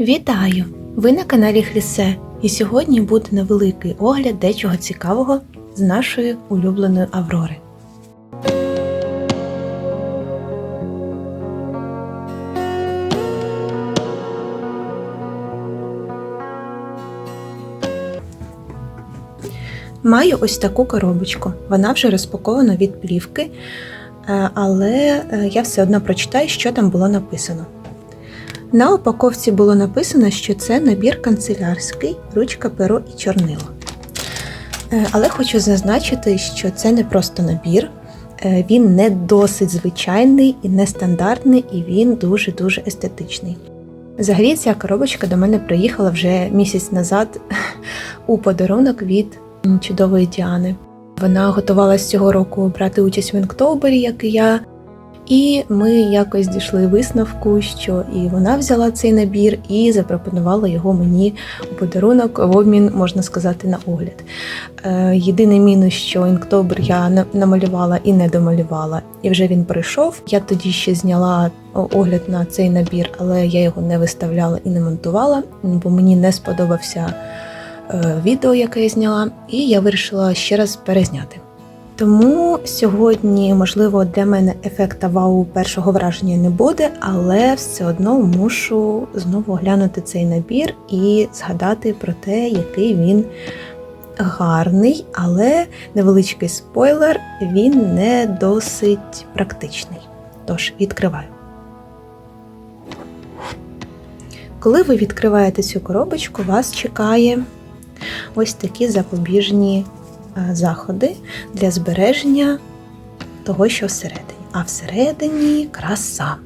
Вітаю! Ви на каналі Хрісе, і сьогодні буде невеликий огляд дечого цікавого з нашої улюбленої Аврори. Маю ось таку коробочку. Вона вже розпакована від плівки, е, але е, я все одно прочитаю, що там було написано. На упаковці було написано, що це набір канцелярський, ручка, перо і чорнило. Е, Але хочу зазначити, що це не просто набір, Е, він не досить звичайний і нестандартний, і він дуже-дуже естетичний. Взагалі, ця коробочка до мене приїхала вже місяць назад у подарунок від чудової Діани. Вона готувалася цього року брати участь в інктобері, як і я. І ми якось дійшли висновку, що і вона взяла цей набір і запропонувала його мені у подарунок в обмін, можна сказати, на огляд. Е, єдиний мінус, що інктобер я намалювала і не домалювала, і вже він прийшов. Я тоді ще зняла огляд на цей набір, але я його не виставляла і не монтувала, бо мені не сподобався е, відео, яке я зняла, і я вирішила ще раз перезняти. Тому сьогодні, можливо, для мене ефекта вау першого враження не буде, але все одно мушу знову оглянути цей набір і згадати про те, який він гарний, але невеличкий спойлер, він не досить практичний. Тож, відкриваю. Коли ви відкриваєте цю коробочку, вас чекає ось такі запобіжні заходи для збереження того, що всередині. А всередині краса.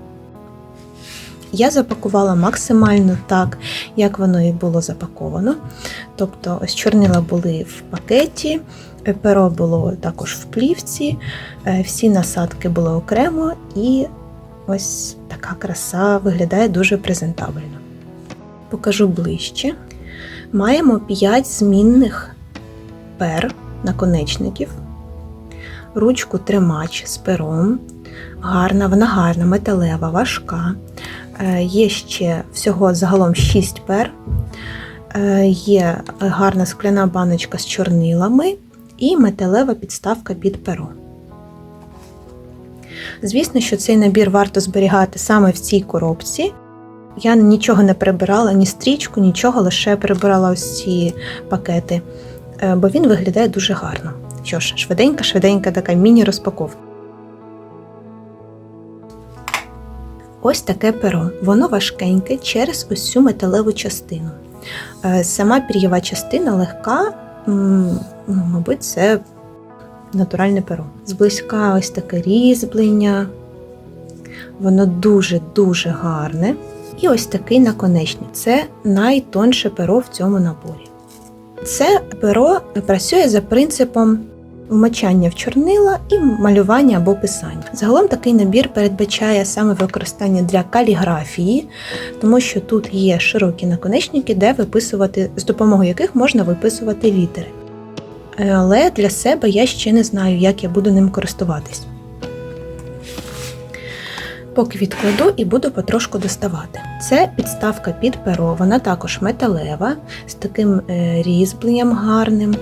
Я запакувала максимально так, як воно і було запаковано. Тобто, ось чорнила були в пакеті, перо було також в плівці, е, всі насадки були окремо, і ось така краса виглядає дуже презентабельно. Покажу ближче. Маємо 5 змінних пер наконечників, ручку тримач з пером. Гарна, вона гарна, металева, важка. Е, Є ще всього загалом 6 пер. Е, Є гарна скляна баночка з чорнилами і металева підставка під перо. Звісно, що цей набір варто зберігати саме в цій коробці. Я нічого не прибирала, ні стрічку, нічого, лише прибирала ось ці пакети, бо він виглядає дуже гарно. Що ж, швиденька-швиденька така міні-розпаковка. Ось таке перо. Воно важкеньке через цю металеву частину. Е, Сама пір'єва частина легка, ну, мабуть, це натуральне перо. Зблизька ось таке різьблення. Воно дуже-дуже гарне. І ось такий наконечник. Це найтонше перо в цьому наборі. Це перо працює за принципом вмочання в чорнила і малювання або писання. Загалом такий набір передбачає саме використання для каліграфії, тому що тут є широкі наконечники, де виписувати, з допомогою яких можна виписувати літери. Але для себе я ще не знаю, як я буду ним користуватись. Поки відкладу і буду потрошку доставати. Це підставка під перо, вона також металева, з таким е, різьбленням гарним,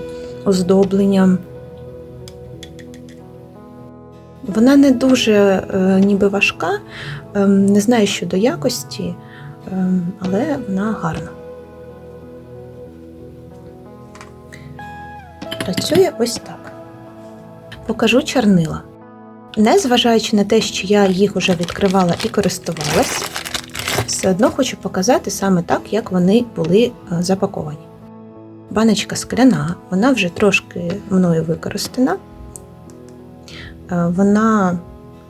оздобленням. Вона не дуже е, ніби важка, ем, не знаю щодо якості, ем, але вона гарна. Працює ось так. Покажу чорнила. Незважаючи на те, що я їх вже відкривала і користувалась, все одно хочу показати саме так, як вони були е, запаковані. Баночка скляна, вона вже трошки мною використана. Е, Вона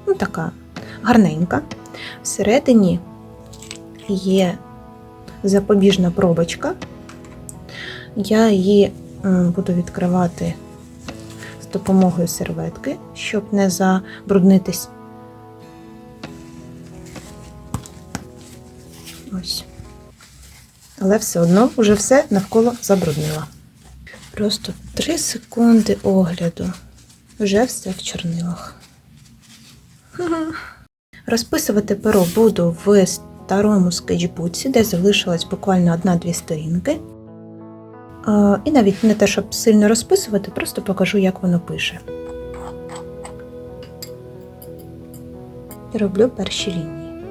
ну, така гарненька. Всередині є запобіжна пробочка. Я її буду відкривати допомогою серветки, щоб не забруднитись. Ось. Але все одно вже все навколо забруднила. Просто 3 секунди огляду. Вже все в чорнилах. Розписувати перо буду в старому скетчбуці, де залишилась буквально одна-дві сторінки. І навіть не те, щоб сильно розписувати, просто покажу, як воно пише. І роблю перші лінії.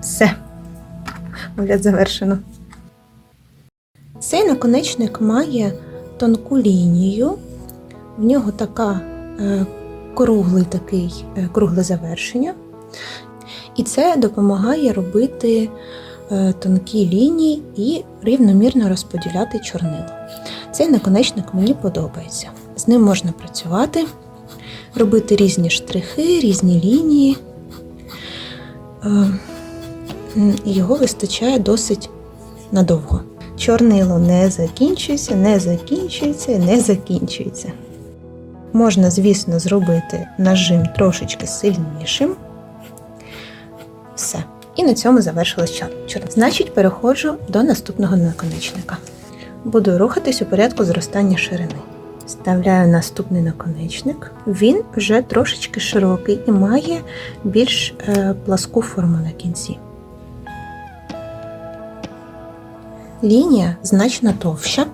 Все. Огляд завершено. Цей наконечник має тонку лінію, в нього така круглий такий, е, кругле завершення. І це допомагає робити е, тонкі лінії і рівномірно розподіляти чорнило. Цей наконечник мені подобається. З ним можна працювати, робити різні штрихи, різні лінії. Е, його вистачає досить надовго. Чорнило не закінчується, не закінчується, не закінчується. Можна, звісно, зробити нажим трошечки сильнішим. Все. І на цьому завершилась чор- Значить, переходжу до наступного наконечника. Буду рухатись у порядку зростання ширини. Вставляю наступний наконечник. Він вже трошечки широкий і має більш е, пласку форму на кінці. Лінія значно товща,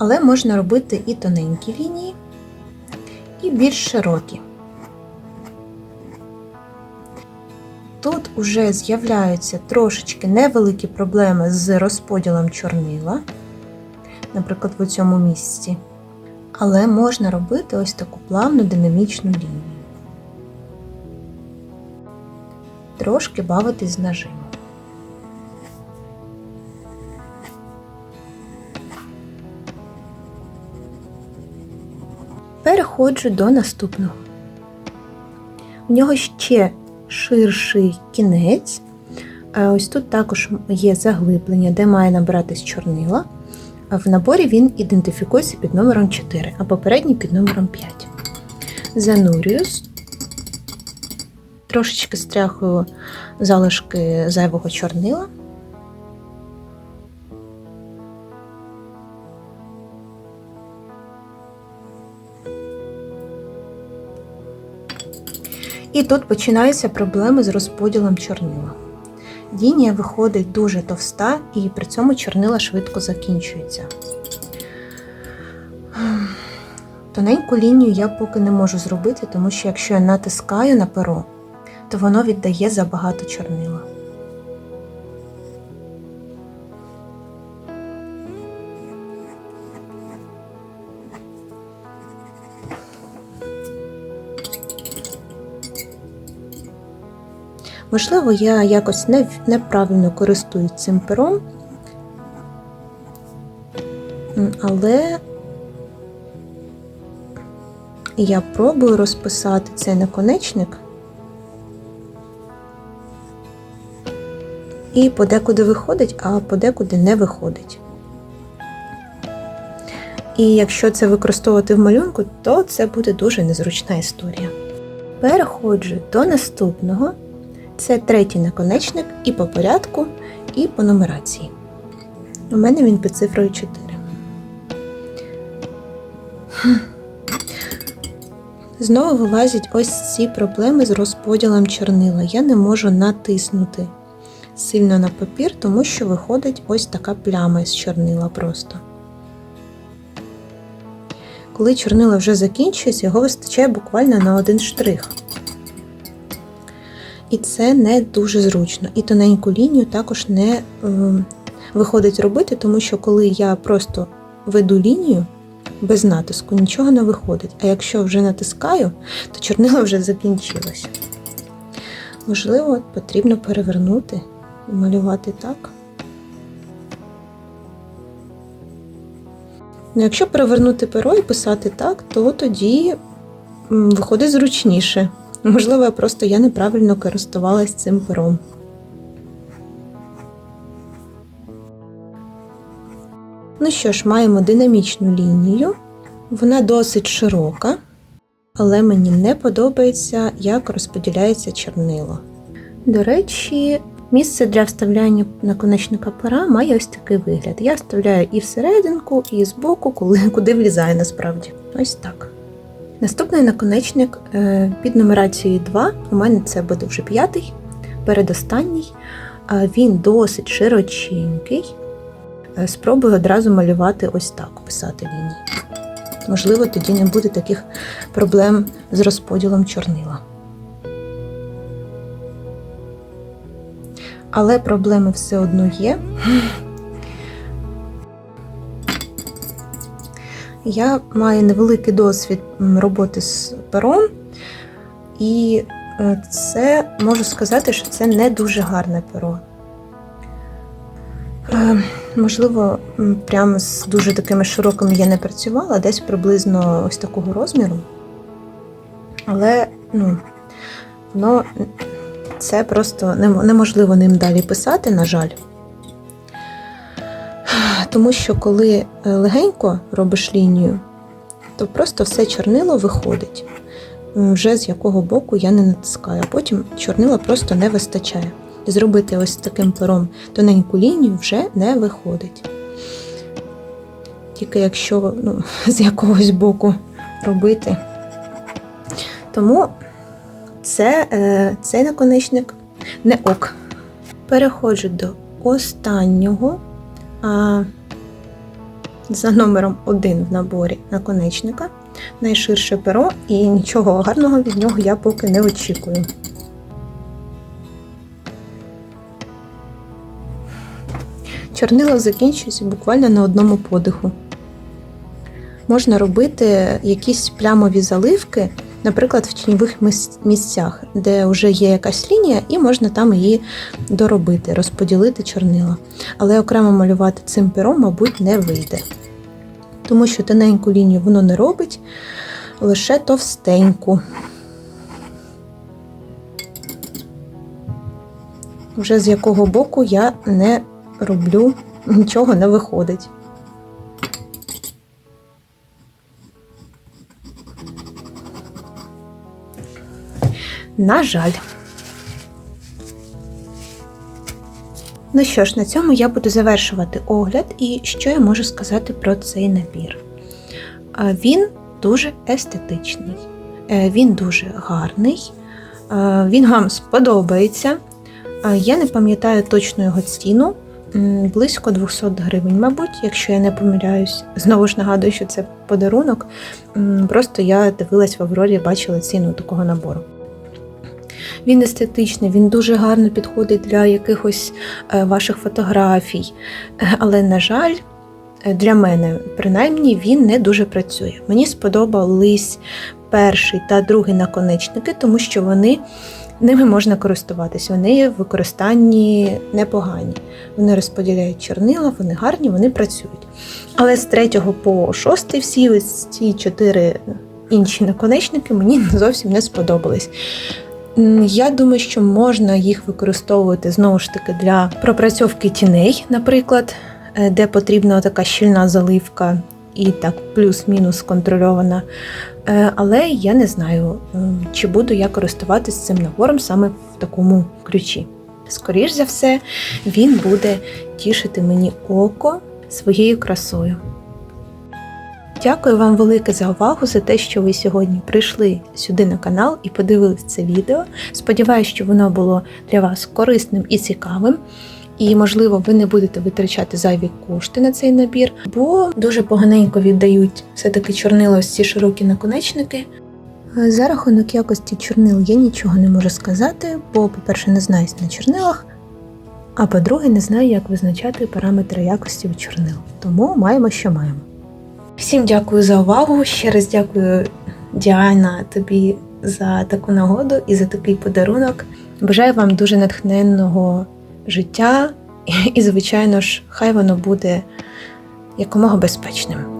але можна робити і тоненькі лінії, і більш широкі. Тут уже з'являються трошечки невеликі проблеми з розподілом чорнила, наприклад, в цьому місці. Але можна робити ось таку плавну динамічну лінію. Трошки бавитись з нажимом. Переходжу до наступного. У нього ще ширший кінець. Ось тут також є заглиблення, де має набиратись чорнила. В наборі він ідентифікується під номером 4, а попередній під номером 5. Занурююсь, трошечки стряхую залишки зайвого чорнила. І тут починаються проблеми з розподілом чорнила. Лінія виходить дуже товста, і при цьому чорнила швидко закінчується. Тоненьку лінію я поки не можу зробити, тому що якщо я натискаю на перо, то воно віддає забагато чорнила. Можливо, я якось неправильно користуюсь цим пером, але я пробую розписати цей наконечник і подекуди виходить, а подекуди не виходить. І якщо це використовувати в малюнку, то це буде дуже незручна історія. Переходжу до наступного. Це третій наконечник і по порядку, і по нумерації. У мене він під цифрою 4. Знову вилазять ось ці проблеми з розподілом чорнила. Я не можу натиснути сильно на папір, тому що виходить ось така пляма з чорнила просто. Коли чорнило вже закінчується, його вистачає буквально на один штрих. І це не дуже зручно. І тоненьку лінію також не е, виходить робити, тому що коли я просто веду лінію без натиску, нічого не виходить. А якщо вже натискаю, то чорнило вже закінчилось. Можливо, потрібно перевернути і малювати так. Ну, якщо перевернути перо і писати так, то тоді виходить зручніше. Можливо, просто я неправильно користувалась цим пером. Ну що ж, маємо динамічну лінію. Вона досить широка, але мені не подобається, як розподіляється чорнило. До речі, Місце для вставляння наконечника пера має ось такий вигляд. Я вставляю і всерединку, і збоку, коли куди влізає насправді. Ось так. Наступний наконечник е, під нумерацією 2. У мене це буде вже п'ятий, передостанній. Він досить широченький. Е, Спробую одразу малювати ось так, писати лінії. Можливо, тоді не буде таких проблем з розподілом чорнила. Але проблеми все одно є. Я маю невеликий досвід роботи з пером, і е, це можу сказати, що це не дуже гарне перо. Е, Можливо, прямо з дуже такими широкими я не працювала, десь приблизно ось такого розміру. Але ну, воно це просто неможливо ним далі писати, на жаль. Тому що коли е, легенько робиш лінію, то просто все чорнило виходить. Вже з якого боку я не натискаю, потім чорнила просто не вистачає. Зробити ось таким пером тоненьку лінію вже не виходить. Тільки якщо ну, з якогось боку робити. Тому це, е, цей наконечник не ок. Переходжу до останнього а, за номером 1 в наборі наконечника. Найширше перо, і нічого гарного від нього я поки не очікую. Чорнило закінчується буквально на одному подиху. Можна робити якісь плямові заливки, наприклад, в тіньових місцях, де вже є якась лінія, і можна там її доробити, розподілити чорнила. Але окремо малювати цим пером, мабуть, не вийде. Тому що тоненьку лінію воно не робить, лише товстеньку. Вже з якого боку я не роблю, нічого не виходить. На жаль. Ну що ж, на цьому я буду завершувати огляд, і що я можу сказати про цей набір. Він дуже естетичний, е, він дуже гарний, він вам сподобається. Я не пам'ятаю точно його ціну, близько 200 гривень, мабуть, якщо я не помиляюсь. Знову ж нагадую, що це подарунок. Просто я дивилась в Аврорі, бачила ціну такого набору. Він естетичний, він дуже гарно підходить для якихось е, ваших фотографій. Е, Але, на жаль, е, для мене, принаймні, він не дуже працює. Мені сподобались перший та другий наконечники, тому що вони ними можна користуватись. Вони в використанні непогані. Вони розподіляють чорнила, вони гарні, вони працюють. Але з третього по шостий всі ось ці чотири інші наконечники мені зовсім не сподобались. Я думаю, що можна їх використовувати знову ж таки для пропрацьовки тіней, наприклад, е, де потрібна така щільна заливка і так плюс-мінус контрольована. Е, Але я не знаю, чи буду я користуватись цим набором саме в такому ключі. Скоріш за все, він буде тішити мені око своєю красою. Дякую вам велике за увагу, за те, що ви сьогодні прийшли сюди на канал і подивились це відео. Сподіваюсь, що воно було для вас корисним і цікавим. І, можливо, ви не будете витрачати зайві кошти на цей набір, бо дуже поганенько віддають все-таки чорнила ось ці широкі наконечники. Е, За рахунок якості чорнил я нічого не можу сказати, бо, по-перше, не знаюсь на чорнилах, а по-друге, не знаю, як визначати параметри якості у чорнил. Тому маємо, що маємо. Всім дякую за увагу. Ще раз дякую, Діана, тобі за таку нагоду і за такий подарунок. Бажаю вам дуже натхненного життя, і, звичайно ж, хай воно буде якомога безпечним.